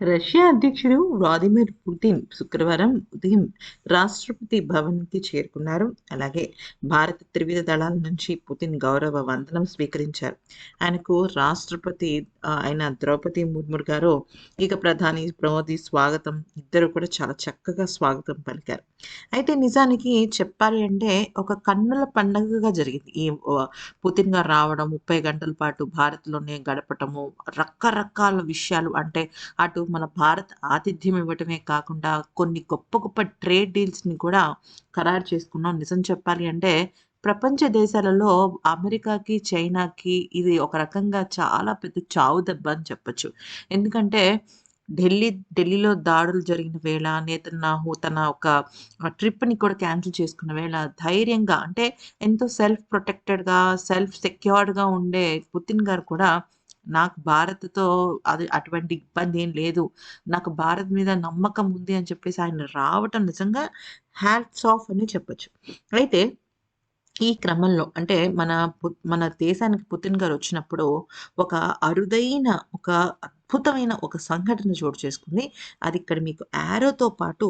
Russia అధ్యక్షుడు Vladimir Putin శుక్రవారం ఉదయం రాష్ట్రపతి భవన్‌కి చేరుకున్నారు. అలాగే భారత త్రివిధ దళాల నుంచి పుతిన్ గౌరవ వందనం స్వీకరించారు. ఆయనకు రాష్ట్రపతి ఆయన అయిన ద్రౌపది ముర్ము గారు, ఇక ప్రధాని మోదీ స్వాగతం ఇద్దరు కూడా చాలా చక్కగా స్వాగతం పలికారు. అయితే నిజానికి చెప్పాలి అంటే ఒక కన్నుల పండగగా జరిగింది. ఈ పుతిన్ గారు రావడం, 30 గంటల పాటు భారత్‌లోనే గడపటము, రకరకాల విషయాలు అంటే అటు మన భారత్ ఆతిథ్యం ఇవ్వటమే కాకుండా కొన్ని గొప్ప గొప్ప ట్రేడ్ డీల్స్‌ని కూడా ఖరారు చేసుకున్నాం. నిజం చెప్పాలి అంటే ప్రపంచ దేశాలలో అమెరికాకి, చైనాకి ఇది ఒక రకంగా చాలా పెద్ద చావు దెబ్బ అని చెప్పొచ్చు. ఎందుకంటే ఢిల్లీ ఢిల్లీలో దాడులు జరిగిన వేళ నేతన్యాహు తన ఒక ట్రిప్‌ని కూడా క్యాన్సిల్ చేసుకున్న వేళ ధైర్యంగా అంటే ఎంతో సెల్ఫ్ ప్రొటెక్టెడ్‌గా, సెల్ఫ్ సెక్యూర్డ్‌గా ఉండే పుతిన్ గారు కూడా నాకు భారత్‌తో అది అటువంటి ఇబ్బంది ఏం లేదు. నాకు భారత్ మీద నమ్మకం ఉంది అని చెప్పేసి ఆయన రావటం నిజంగా హ్యాట్స్ ఆఫ్ అని చెప్పొచ్చు. అయితే ఈ క్రమంలో అంటే మన పు మన దేశానికి పుతిన్ గారు వచ్చినప్పుడు ఒక అరుదైన, ఒక అద్భుతమైన ఒక సంఘటన చోటు చేసుకుంది. అది ఇక్కడ మీకు యారోతో పాటు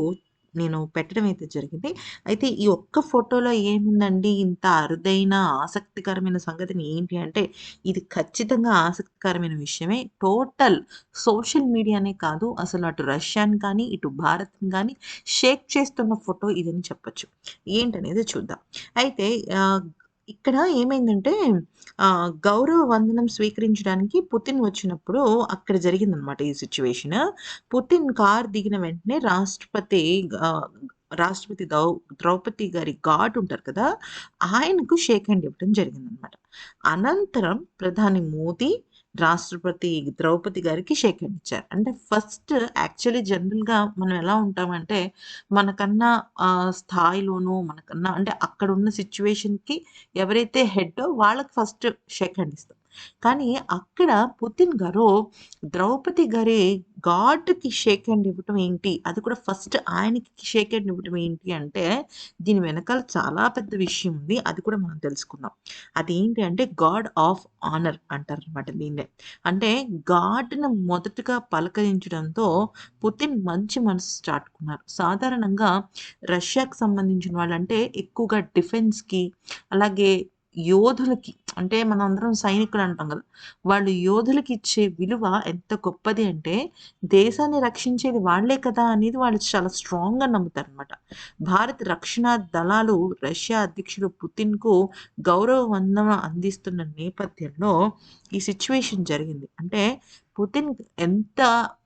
నేను పెట్టడం అయితే జరిగింది. అయితే ఈ ఒక్క ఫోటోలో ఏముందండి ఇంత అరుదైన, ఆసక్తికరమైన సంగతిని ఏంటి అంటే ఇది ఖచ్చితంగా ఆసక్తికరమైన విషయమే. టోటల్ సోషల్ మీడియానే కాదు అసలు అటు రష్యాని కానీ, ఇటు భారత్‌ని కానీ షేక్ చేస్తున్న ఫోటో ఇదని చెప్పచ్చు ఏంటనేది చూద్దాం. అయితే ఇక్కడ ఏమైందంటే ఆహ్, గౌరవ వందనం స్వీకరించడానికి పుతిన్ వచ్చినప్పుడు అక్కడ జరిగిందనమాట ఈ సిట్యుయేషన్. పుతిన్ కారు దిగిన వెంటనే రాష్ట్రపతి ఆహ్, రాష్ట్రపతి దౌ ద్రౌపది గారి గార్డ్ ఉంటారు కదా! ఆయనకు షేక్ హ్యాండ్ ఇవ్వడం జరిగిందనమాట. అనంతరం ప్రధాని మోదీ, రాష్ట్రపతి ద్రౌపది గారికి షేక్ హ్యాండ్ ఇచ్చారు. అంటే ఫస్ట్ యాక్చువల్లీ జనరల్‌గా మనం ఎలా ఉంటామంటే మనకన్నా స్థాయిలోనూ మనకన్నా అంటే అక్కడ ఉన్న సిచ్యువేషన్కి ఎవరైతే హెడ్ వాళ్ళకి ఫస్ట్ షేక్ హ్యాండ్ ఇస్తాం. కానీ అక్కడ పుతిన్ గారు ద్రౌపది గారి గాడ్కి షేక్ హ్యాండ్ ఇవ్వటం ఏంటి? అది కూడా ఫస్ట్ ఆయనకి షేక్ హ్యాండ్ ఇవ్వటం ఏంటి అంటే దీని వెనకాల చాలా పెద్ద విషయం ఉంది. అది కూడా మనం తెలుసుకుందాం. అదేంటి అంటే గాడ్ ఆఫ్ ఆనర్ అంటారనమాట దీన్నే. అంటే గాడ్ను మొదటగా పలకరించడంతో పుతిన్ మంచి మనసు చాటుకున్నారు. సాధారణంగా రష్యాకు సంబంధించిన వాళ్ళంటే ఎక్కువగా డిఫెన్స్‌కి అలాగే యోధులకి అంటే మనందరం సైనికులు అంటాం కదా! వాళ్ళు యోధులకి ఇచ్చే విలువ ఎంత గొప్పది అంటే దేశాన్ని రక్షించేది వాళ్ళే కదా! అనేది వాళ్ళు చాలా స్ట్రాంగ్‌గా నమ్ముతారనమాట. భారత రక్షణ దళాలు రష్యా అధ్యక్షుడు పుతిన్‌కు గౌరవ వందనం అందిస్తున్న నేపథ్యంలో ఈ సిచ్యువేషన్ జరిగింది. అంటే పుతిన్ ఎంత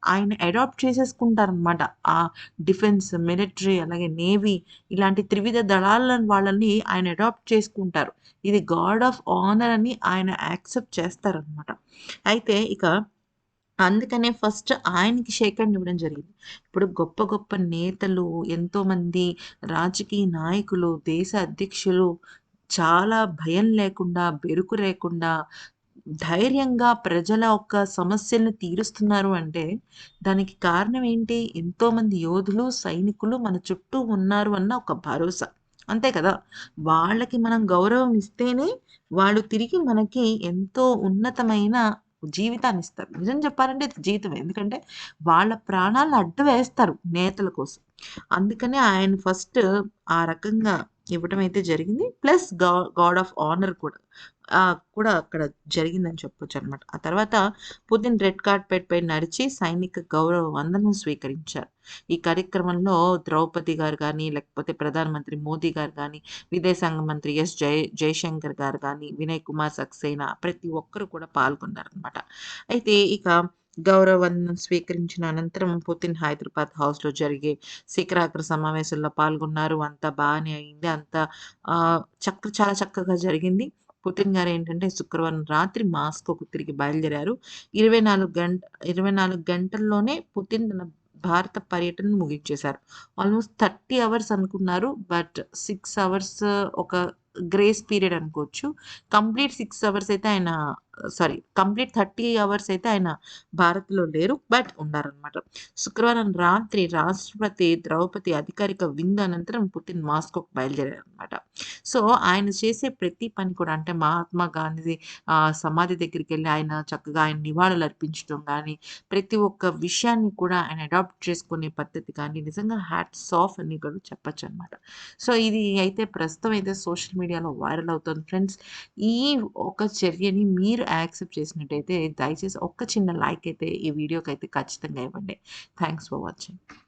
ఆయన అడాప్ట్ చేసేసుకుంటారనమాట. ఆ డిఫెన్స్, మిలిటరీ అలాగే నేవీ ఇలాంటి త్రివిధ దళాలను వాళ్ళని ఆయన అడాప్ట్ చేసుకుంటారు. ఇది గాడ్ ఆఫ్ ఆనర్ అని ఆయన యాక్సెప్ట్ చేస్తారనమాట. అయితే ఇక అందుకనే ఫస్ట్ ఆయనకి షేక్ హ్యాండ్ ఇవ్వడం జరిగింది. ఇప్పుడు గొప్ప గొప్ప నేతలు, ఎంతోమంది రాజకీయ నాయకులు, దేశ అధ్యక్షులు చాలా భయం లేకుండా, బెరుకు లేకుండా ధైర్యంగా ప్రజల యొక్క సమస్యలను తీరుస్తున్నారు అంటే దానికి కారణం ఏంటి? ఎంతోమంది యోధులు, సైనికులు మన చుట్టూ ఉన్నారు అన్న ఒక భరోసా. అంతే కదా! వాళ్ళకి మనం గౌరవం ఇస్తేనే వాళ్ళు తిరిగి మనకి ఎంతో ఉన్నతమైన జీవితాన్ని ఇస్తారు నిజం చెప్పాలంటే ఇది ఎందుకంటే వాళ్ళ ప్రాణాలను అడ్డు వేస్తారు నేతల కోసం. అందుకనే ఆయన ఫస్ట్ ఆ రకంగా ఇవ్వటం అయితే జరిగింది. ప్లస్గా గాడ్ ఆఫ్ ఆనర్ కూడా కూడా అక్కడ జరిగిందని చెప్పొచ్చు అనమాట ఆ తర్వాత పుతిన్ రెడ్ కార్పెట్‌పై నడిచి సైనిక గౌరవ వందనం స్వీకరించారు. ఈ కార్యక్రమంలో ద్రౌపది గారు కానీ లేకపోతే ప్రధానమంత్రి మోదీ గారు కానీ విదేశాంగ మంత్రి ఎస్ జై జైశంకర్ గారు కానీ వినయ్ కుమార్ సక్సేనా ప్రతి ఒక్కరు కూడా పాల్గొన్నారనమాట. అయితే ఇక గౌరవ వందనం స్వీకరించిన అనంతరం పుతిన్ హైదరాబాద్ హౌస్‌లో జరిగే శిఖరాగ్ర సమావేశంలో పాల్గొన్నారు. అంతా బాగానే అయింది. అంతా చక్క చాలా చక్కగా జరిగింది. పుతిన్ గారు ఏంటంటే శుక్రవారం రాత్రి మాస్కోకు తిరిగి బయలుదేరారు. 24 గంట 24 గంటల్లోనే పుతిన్ తన భారత పర్యటన ముగించేశారు. ఆల్మోస్ట్ 30 అవర్స్ అనుకున్నారు. బట్ సిక్స్ అవర్స్ ఒక గ్రేస్ పీరియడ్ అనుకోవచ్చు. కంప్లీట్ సిక్స్ అవర్స్ అయితే ఆయన సారీ కంప్లీట్ 30 అవర్స్ అయితే ఆయన భారత్‌లో లేరు. బట్ ఉన్నారనమాట. శుక్రవారం రాత్రి రాష్ట్రపతి ద్రౌపది అధికారిక విందు అనంతరం పుతిన్ బయలుదేరారు బయలుదేరారనమాట. సో, ఆయన చేసే ప్రతి పని కూడా అంటే మహాత్మా గాంధీ సమాధి దగ్గరికి వెళ్ళి ఆయన చక్కగా ఆయన నివాళులర్పించడం కానీ ప్రతి ఒక్క విషయాన్ని కూడా ఆయన అడాప్ట్ చేసుకునే పద్ధతి కానీ నిజంగా హ్యాట్స్ ఆఫ్ అని కూడా చెప్పొచ్చనమాట. సో, ఇది అయితే ప్రస్తుతం అయితే సోషల్ మీడియాలో వైరల్ అవుతుంది ఫ్రెండ్స్. ఈ ఒక చర్యని మీరు యాక్సెప్ట్ చేసినట్టయితే దయచేసి ఒక్క చిన్న లైక్ అయితే ఈ వీడియోకైతే ఖచ్చితంగా ఇవ్వండి. Thanks for watching.